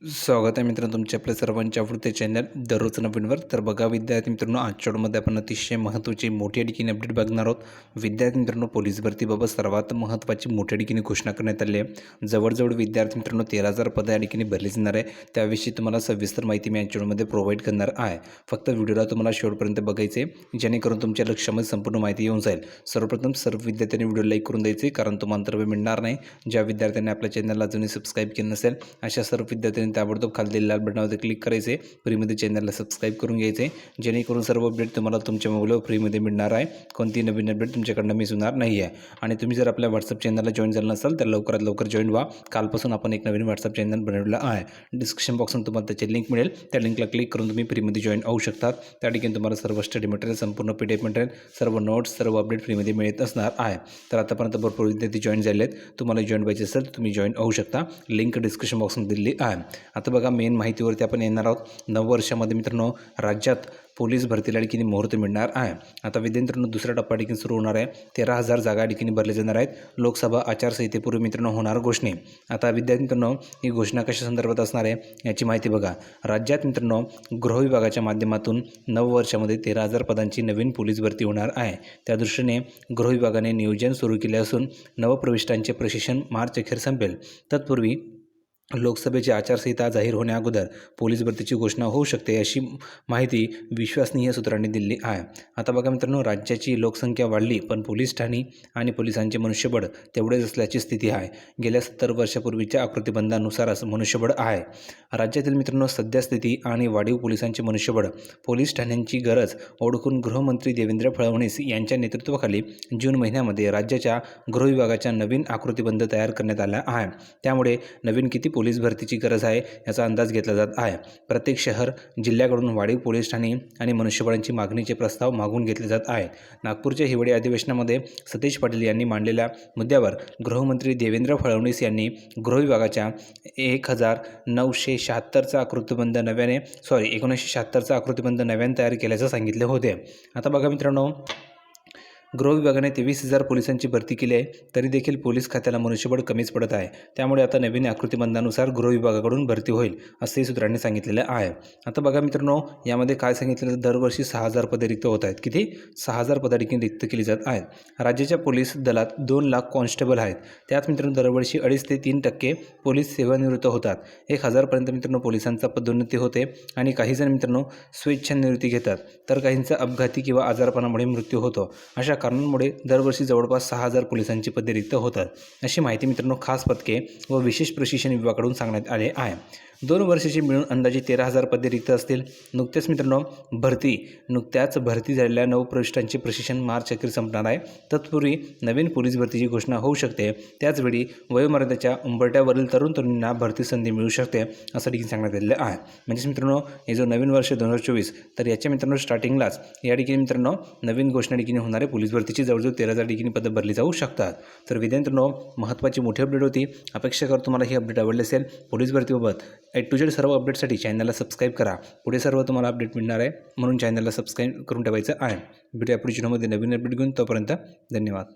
स्वागत आहे मित्रांनो तुमच्या आपल्या सर्वांच्या आवडते चॅनल दररोज नवीनवर. तर बघा विद्यार्थी मित्रांनो आजच्या आपण अतिशय महत्त्वाची मोठी ठिकाणी अपडेट बघणार आहोत. विद्यार्थी मित्रांनो पोलीस भरतीबाबत सर्वात महत्त्वाची मोठ्या ठिकाणी घोषणा करण्यात आली आहे. जवळजवळ विद्यार्थी मित्रांनो तेरा हजार पदं या ठिकाणी भरली जाणार आहे. त्याविषयी तुम्हाला सविस्तर माहिती मी आजच्यामध्ये प्रोव्हाइड करणार आहे. फक्त व्हिडिओला तुम्हाला शेवटपर्यंत बघायचे जेणेकरून तुमच्या लक्षामध्ये संपूर्ण माहिती येऊन जाईल. सर्वप्रथम सर्व विद्यार्थ्यांनी व्हिडिओ लाईक करून द्यायचे कारण तो मंतव्य मिळणार नाही. ज्या विद्यार्थ्यांनी आपल्या चॅनलला अजूनही सबस्क्राईब केलं नसेल अशा सर्व विद्यार्थ्यांनी ताबडतोब खाली लाल बटनावरती क्लिक करायचे. फ्रीमध्ये चॅनलला सबस्क्राईब करून घ्यायचे. जेणेकरून सर्व अपडेट तुम्हाला तुमच्या मोबाईलवर फ्रीमध्ये मिळणार आहे. कोणती नवीन अपडेट तुमच्याकडनं मिस होणार नाही आहे. आणि तुम्ही जर आपल्या व्हॉट्सअप चॅनलला जॉईन झालं नसाल तर लवकरात लवकर जॉईन व्हा. कालपासून आपण एक नवीन व्हॉट्सअप चॅनल बनवलेलं आहे. डिस्क्रिप्शन बॉक्समध्ये तुम्हाला त्याची लिंक मिळेल. त्या लिंकला क्लिक करून तुम्ही फ्रीमध्ये जॉईन होऊ शकतात. त्या ठिकाणी तुम्हाला सर्व स्टडी मटेरियल संपूर्ण पी डी एफ मटेरियल सर्व नोट्स सर्व अपडेट फ्रीमध्ये मिळत असणार आहे. तर आतापर्यंत भरपूर विद्यार्थी जॉईन झाले आहेत तुम्हाला जॉईन पाहिजे असेल तर तुम्ही जॉईन होऊ शकता. लिंक डिस्क्रिप्शन बॉक्समध्ये दिली आहे. आता बघा मेन माहितीवरती आपण येणार आहोत. नववर्षामध्ये मित्रांनो राज्यात पोलीस भरतीला ठिकाणी मुहूर्त मिळणार आहे. आता विद्यार्थ्यांनो दुसऱ्या टप्पा ठिकाणी सुरू होणार आहे. तेरा हजार जागा ठिकाणी भरल्या जाणार आहेत. लोकसभा आचारसंहितेपूर्वी मित्रांनो होणार घोषणे. आता विद्यार्थ्यांनो ही घोषणा कशा संदर्भात असणार आहे याची माहिती बघा. राज्यात मित्रांनो गृह विभागाच्या माध्यमातून नववर्षामध्ये तेरा हजार पदांची नवीन पोलीस भरती होणार आहे. त्या दृष्टीने गृह विभागाने नियोजन सुरू केले असून नवप्रविष्टांचे प्रशिक्षण मार्च अखेर संपेल. तत्पूर्वी लोकसभेची आचारसंहिता जाहीर होण्याअगोदर पोलीस भरतीची घोषणा होऊ शकते अशी माहिती विश्वसनीय सूत्रांनी दिली आहे. आता बघा मित्रांनो राज्याची लोकसंख्या वाढली पण पोलीस ठाणी आणि पोलिसांचे मनुष्यबळ तेवढेच असल्याची स्थिती आहे. गेल्या सत्तर वर्षापूर्वीच्या आकृतीबंधानुसारच मनुष्यबळ आहे. राज्यातील मित्रांनो सद्यस्थिती आणि वाढीव पोलिसांचे मनुष्यबळ पोलीस ठाण्यांची गरज ओळखून गृहमंत्री देवेंद्र फडणवीस यांच्या नेतृत्वाखाली जून महिन्यामध्ये राज्याच्या गृहविभागाच्या नवीन आकृतिबंध तयार करण्यात आला आहे. त्यामुळे नवीन किती पोलीस भरतीची गरज आहे याचा अंदाज घेतला जात आहे. प्रत्येक शहर जिल्ह्याकडून वाढीव पोलीस ठाणे आणि मनुष्यबळांची मागणीचे प्रस्ताव मागून घेतले जात आहेत नागपूरच्या हिवाळी अधिवेशनामध्ये सतीश पाटील यांनी मांडलेल्या मुद्द्यावर गृहमंत्री देवेंद्र फडणवीस यांनी गृह विभागाच्या एक हजार नऊशे शहात्तरचा आकृतीबंध नव्याने सॉरी एकोणीसशे शहात्तरचा आकृतीबंध नव्याने तयार केल्याचं सांगितले होते. आता बघा मित्रांनो गृह विभागाने तेवीस हजार पोलिसांची भरती केली आहे तरी देखील पोलीस खात्याला मनुष्यबळ कमीच पडत आहे. त्यामुळे आता नवीन आकृतिबंधानुसार गृह विभागाकडून भरती होईल असंही सूत्रांनी सांगितलेलं आहे. आता बघा मित्रांनो यामध्ये काय सांगितलं तर दरवर्षी सहा हजार पदे रिक्त होत आहेत. किती? सहा हजार पदे रिक्त केली जात आहेत. राज्याच्या पोलीस दलात दोन लाख कॉन्स्टेबल आहेत. त्यात मित्रांनो दरवर्षी अडीच ते तीन टक्के पोलीस सेवानिवृत्त होतात. एक हजारपर्यंत मित्रांनो पोलिसांचा पदोन्नती होते आणि काही जण मित्रांनो स्वेच्छानिवृत्ती घेतात. तर काहींचा अपघाती किंवा आजारपणामुळे मृत्यू होतो. अशा कारणांमुळे दरवर्षी जवळपास सहा हजार पोलिसांची पदे रिक्त होतात अशी माहिती मित्रांनो खास पदके व विशेष प्रशिक्षण विभागाकडून सांगण्यात आले आहे. दोन वर्षाची मिळून अंदाजे तेरा हजार पदे रिक्त असतील. नुकतेच मित्रांनो भरती. नुकत्याच भरती झालेल्या नवप्रविष्टांचे प्रशिक्षण मार्च अखेर संपणार आहे. तत्पूर्वी नवीन पोलीस भरतीची घोषणा होऊ शकते. त्याचवेळी वयोमर्यादाच्या उंबरट्यावरील तरुण तरुणींना भरती संधी मिळू शकते असं देखील सांगण्यात आलेलं आहे. म्हणजेच मित्रांनो हे जो नवीन वर्ष दोन हजार चोवीस तर याच्या मित्रांनो स्टार्टिंगलाच या ठिकाणी मित्रांनो नवीन घोषणा ठिकाणी होणारे पोलीस भरतीची जवळजवळ तेरा हजार ठिकाणी पदं भरली जाऊ शकतात. तर विद्यार्थ्यांनो महत्त्वाची मोठी अपडेट होती. अपेक्षा करतो तुम्हाला ही अपडेट आवडली असेल. पोलीस भरतीबाबत ए टू जेड सर्व अपडेटसाठी चॅनलला सबस्क्राईब करा. पुढे सर्व तुम्हाला अपडेट मिळणार आहे. म्हणून चॅनलला सबस्क्राईब करून ठेवायचं आहे. भेटूया पुढच्या व्हिडिओमध्ये नवीन अपडेट घेऊन तोपर्यंत धन्यवाद.